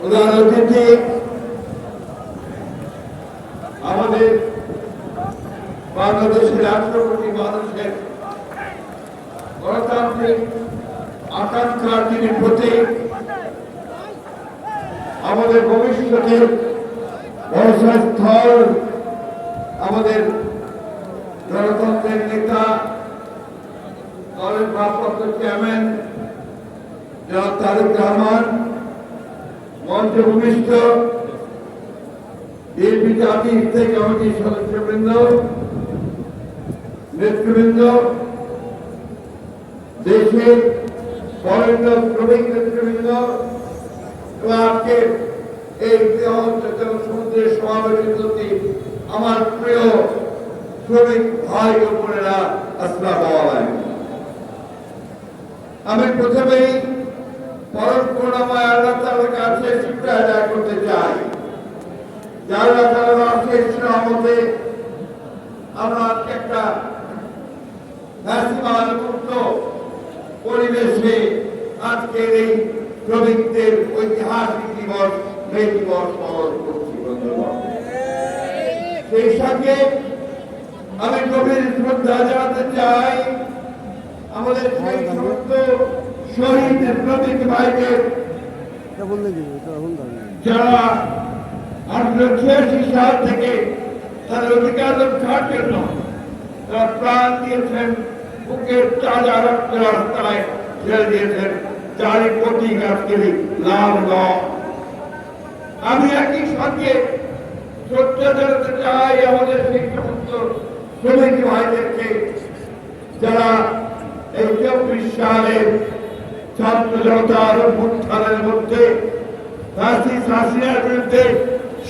প্রধান অতিথি আমাদের বাংলাদেশের কোটি মানুষের গণতান্ত্রিক আকাঙ্ক্ষার যিনি প্রতীক আমাদের ভবিষ্যতের ভরসা স্থল আমাদের গণতন্ত্রের নেতা, দলের ভারপ্রাপ্ত চেয়ারম্যান জনাব তারেক রহমান ভূমিষ্ঠ বিএনপি জাতীয় স্থায়ী কমিটির সদস্যবৃন্দ, নেতৃবৃন্দ, দেশের বরেণ্য শ্রমিক নেতৃবৃন্দ এবং এই বৃহৎ জাতীয় সমুদ্রের সমাবেশের প্রতি আমার প্রিয় শ্রমিক ভাই ও বোনেরা, আসসালামু আমি প্রথমেই যে আল্লাহ তাআলার অশেষ আমরা আজকে একটা ফ্যাসিবাদ মুক্ত পরিবেশে আজকের এই শ্রমিকদের ঐতিহাসিক দিবস মে দিবস পালন করছি সেই সাথে আমি গভীর শ্রদ্ধা জানাতে চাই আমাদের সেই সমস্ত শহীদ শ্রমিক ভাইদের যারা আঠারো ছিয়াশি সাল থেকে তাদের অধিকার রক্ষার জন্য তারা প্রাণ দিয়েছেন বুকের তাজা রক্ত রাস্তায় ছেড়ে দিয়েছেন চারি কোটি আজকের লাল আমি একই সঙ্গে শ্রদ্ধা জানাতে চাই আমাদের সেই সমস্ত শ্রমিক ভাইদেরকে যারা এই চব্বিশ সালের ছাত্র জনতার অভ্যুত্থানের মধ্যে ফাঁসি শাসিয়ার বিরুদ্ধে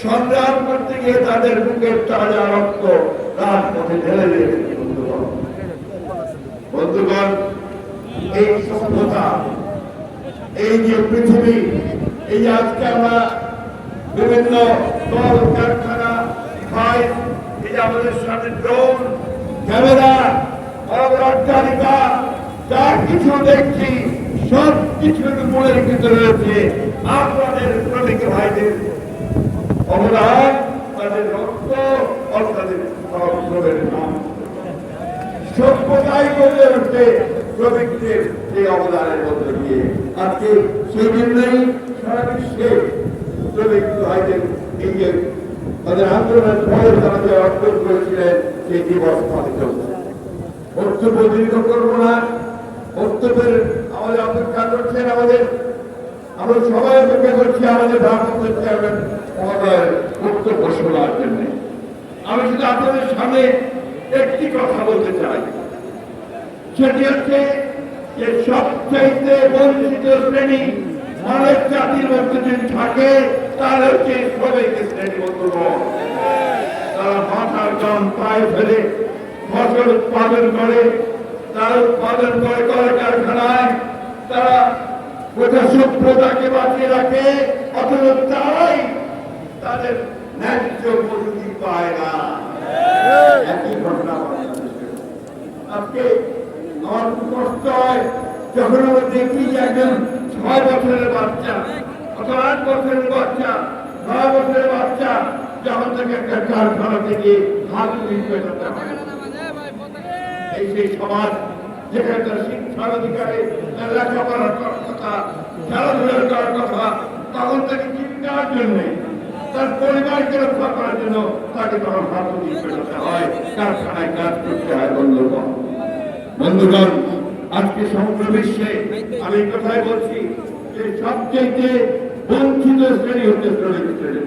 সংগ্রাম করতে গিয়ে তাদের বুকের তাজা রক্ত রাজপথে ঢেলে দিয়েছে, বন্ধুগণ। বন্ধুগণ, এই সভ্যতা, এই যে পৃথিবী, এই আজকে আমরা বিভিন্ন দল, কারখানা, ভাই, এই আমাদের সামনে ড্রোন, ক্যামেরা অট্টালিকা যা কিছু দেখছি সব কিছুর উপরে লিখিত রয়েছে। আপনাদের শ্রমিক ভাইদের অবদান তাদের রক্ত আর তাদের শ্রমের নাম। সভ্যতাই গড়ে উঠছে শ্রমিকদের এই অবদানের মধ্য দিয়ে। আজকে সেই জন্যই সারা বিশ্বে শ্রমিক ভাইদের এই তাদের আন্দোলনের ফলে তারা যে অর্জন করেছিলেন সেই দিবস পালিত হচ্ছে বক্তব্য দীর্ঘ করব না। বক্তব্যের আমাদের অপেক্ষা করছেন আমাদের আমরা সবাই অপেক্ষা করছি আমাদের ভারপ্রাপ্ত চেয়ারম্যান মহোদয়ের বক্তব্য শোনার জন্য। আমি শুধু আপনাদের সামনে একটি কথা বলতে চাই। সেটি হচ্ছে যে সবচাইতে বঞ্চিত শ্রেণি মানব জাতির মধ্যে যদি থাকে, তাহলে হচ্ছে শ্রমিক শ্রেণি বন্ধুগণ তারা মাথার জম পায়ে ফেলে ফসল উৎপাদন করে, তারা উৎপাদন করে কলকারখানায়, তারা গোটা সভ্যতাকে বাঁচিয়ে রাখে, অথচ তারাই তাদের ন্যায্য মজুরি পায় না। একই ঘটনা আজকে আমার কষ্ট হয় যখন আমরা দেখি যে একজন ছয় বছরের বাচ্চা অথবা আট বছরের বাচ্চা নয় বছরের বাচ্চা যখন থেকে একটা কারখানা থেকে হাত হয়। এই সেই সমাজ যেখানে তার শিক্ষার অধিকারে তার লেখাপড়া করার কথা খেলাধুলা করার কথা তখন তাকে চিন্তার জন্য তার পরিবারকে রক্ষা করার জন্য তাকে তখন হাত পেটাতে হয়। কারখানায় কাজ করতে হয় বন্ধুগণ। বন্ধুগণ, আজকে সমগ্র বিশ্বে আমি কথাই বলছি যে সবচেয়ে বঞ্চিত শ্রেণি হচ্ছে শ্রমিক শ্রেণি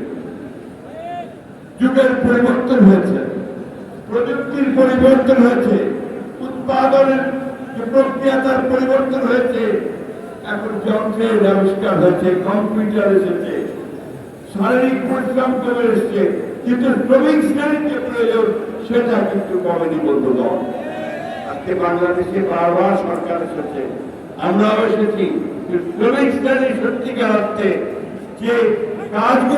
যুগের পরিবর্তন হয়েছে, প্রযুক্তির পরিবর্তন হয়েছে, উৎপাদনের যে প্রক্রিয়া তার পরিবর্তন হয়েছে, এখন যন্ত্রের আবিষ্কার হয়েছে, কম্পিউটার এসেছে। শারীরিক পরিশ্রম কমে এসছে, কিন্তু শ্রমিক শ্রেণির যে প্রয়োজন, সেটা কিন্তু কমেনি বন্ধুগণ আজকে বাংলাদেশে বারবার সরকার এসেছে। আমরাও এসেছি শ্রমিক শ্রেণির সত্যিকার অর্থে যে কাজগুলো